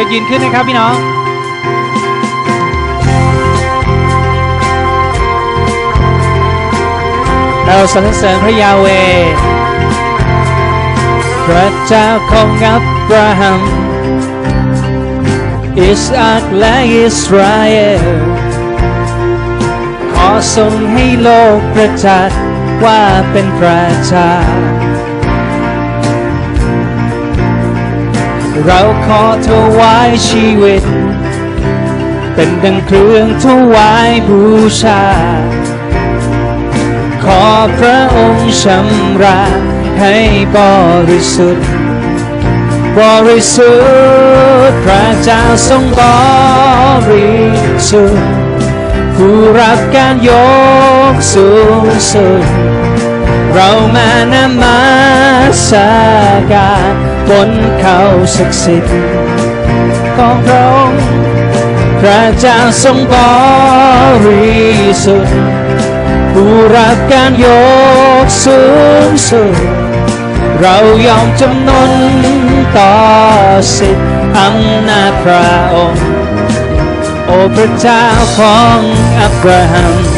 ชิญยืนขึ้นนะครับพี่น้องเราสรรเสริญพระยาเวพระเจ้าของอับราฮัมอิสอักและอิสราเอลขอทรงให้โลกประจักษ์ว่าเป็นพระเจ้า เราขอถวายชีวิต เป็นดังเครื่องถวายบูชา ขอพระองค์ชำระให้บริสุทธิ์ บริสุทธิ์พระเจ้าทรงบริสุทธิ์ผู้รับการยกสูงสุด เรามานมัสการบนเขาศักดิ์สิทธิ์ของพระองค์พระเจ้าทรงบริสุทธิ์ผู้รับการยกสูงสุด เรายอมจำนนต่อสิทธิอำนาจพระองค์ โอพระเจ้าของอับราฮัม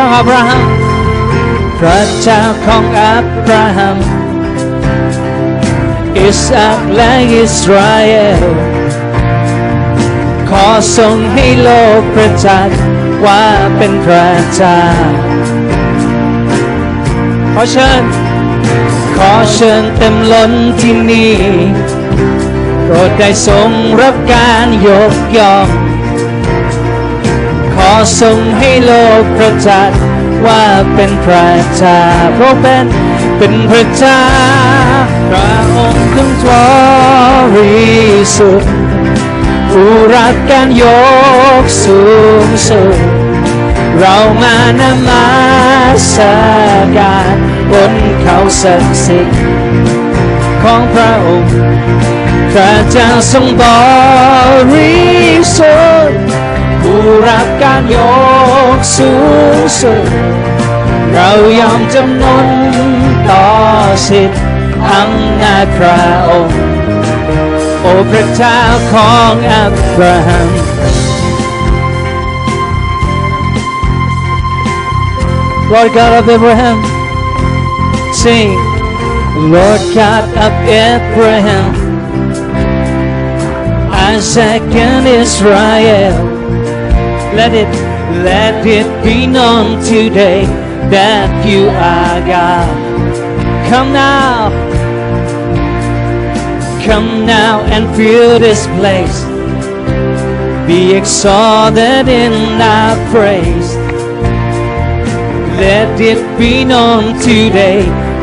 เจ้าอับราฮัม พระเจ้าของอับราฮัม อิสอักและอิสราเอล ขอทรงให้โลกประจักษ์ว่าเป็นพระเจ้า ขอเชิญ ขอเชิญเต็มล้นที่นี่โปรดได้ทรงรับการยกย่อง อทรงให้โลกประจักษ์ว่าเป็นพระเจ้าเพราะเป็นเป็นพระเจ้าพระองค์ทั้งทริสุทธิ์ผู้รับการยกสูงสุดเรามานมัสการบนเขาศักดิ์สิทธิ์ของพระองค์พระเจ้าทรงบริสุทธิ์ รับการยกสูงสุด เรายอมจำนนต่อสิทธิ์อำนาจพระองค์ โอ้พระเจ้าของอับราฮัม Lord God of Abraham sing Lord God of Abraham Isaac and Israel let it let it be known today that you are God come now Come now and fill this place. Be exalted in our praise. Let it be known today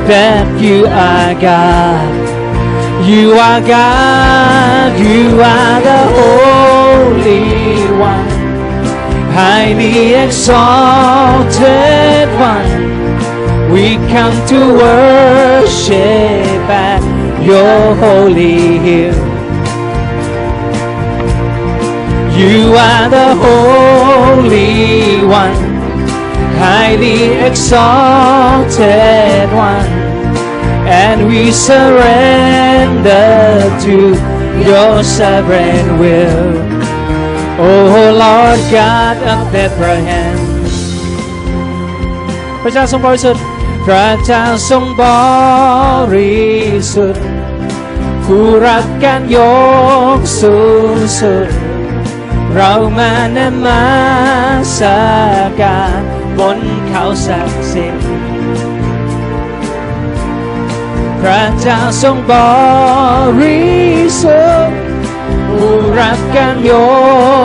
that you are God. You are God. You are the Highly exalted One. We come to worship at your holy hill. You are the Holy One, highly exalted One, and we surrender to your sovereign will. Oh Lord God of Bethlehem. พระเจ้าทรงบริสุทธิ์ พระเจ้าทรงบริสุทธิ์ผู้รักการยกสูงสุด เรามานมัสการบนเขาศักดิ์สิทธิ์พระเจ้าทรงบริสุทธิ์ ผู้รักการย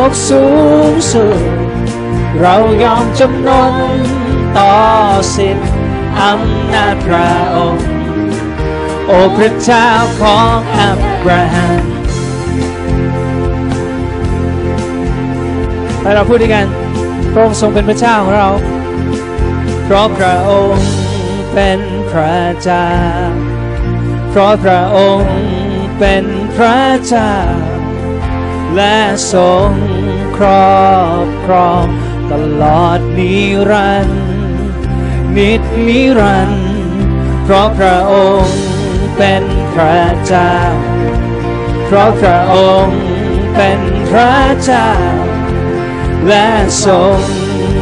กสูงสุด เรายอมจำนนต่อสิทธิ์อำนาจพระองค์โอ้พระเจ้าของอับราฮัมให้เราพูดด้วยกันพระองค์ทรงเป็นพระเจ้าของเรา เพราะพระองค์เป็นพระเจ้า เพราะพระองค์เป็นพระเจ้า และทรงครอบครอง ตลอดนิรันดร์นิดนิรันดร์ราะพระองค์เป็นพระเจ้า เพราะพระองค์เป็นพระเจ้า และทรง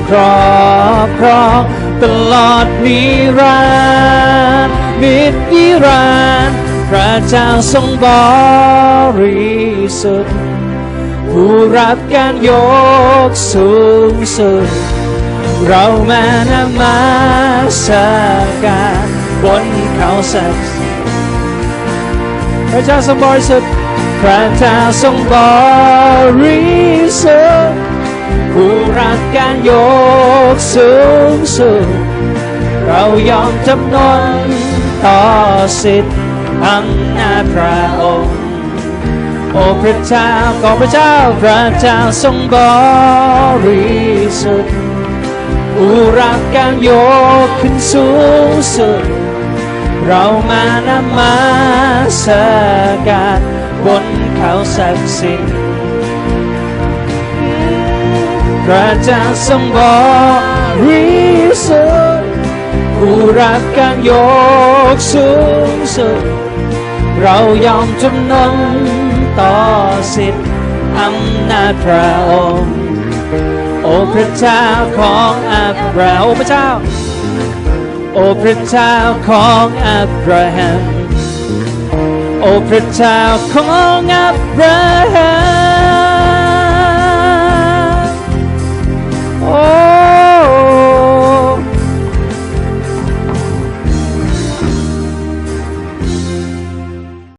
ครอบครองตลอดนิรันดร์นิจนิรันดร์พระเจ้าทรงบริสุทธิ์ ผู้รับการยกสูงสุด เรามานมัสการบนเขาศักดิ์สิทธิ์พระเจ้าทรงบริสุทธิ์พระเจ้าทรงบริสุทธิ์ผู้รับการยกสูงสุด เรายอมจำนนต่อสิทธิ์อำนาจพระองค์ โอ้พระเจ้าขอพระเจ้าพระเจ้าทรงบริสุทธิ์อุรักการยกขึ้นสูงสุด เรามานมัสการบนเขาศักดิ์สิทธิ์พระเจ้าทรงบริสุทธิ์ผู้รักการยกสูงสุด เรายอมจำนน ต่อสิทธิ์อำนาจพระองค์ โอ้พระเจ้าของอับราฮัมโอ้พระเจ้า โอ้พระเจ้าของอับราฮัมโอ้พระเจ้าของอับราฮัม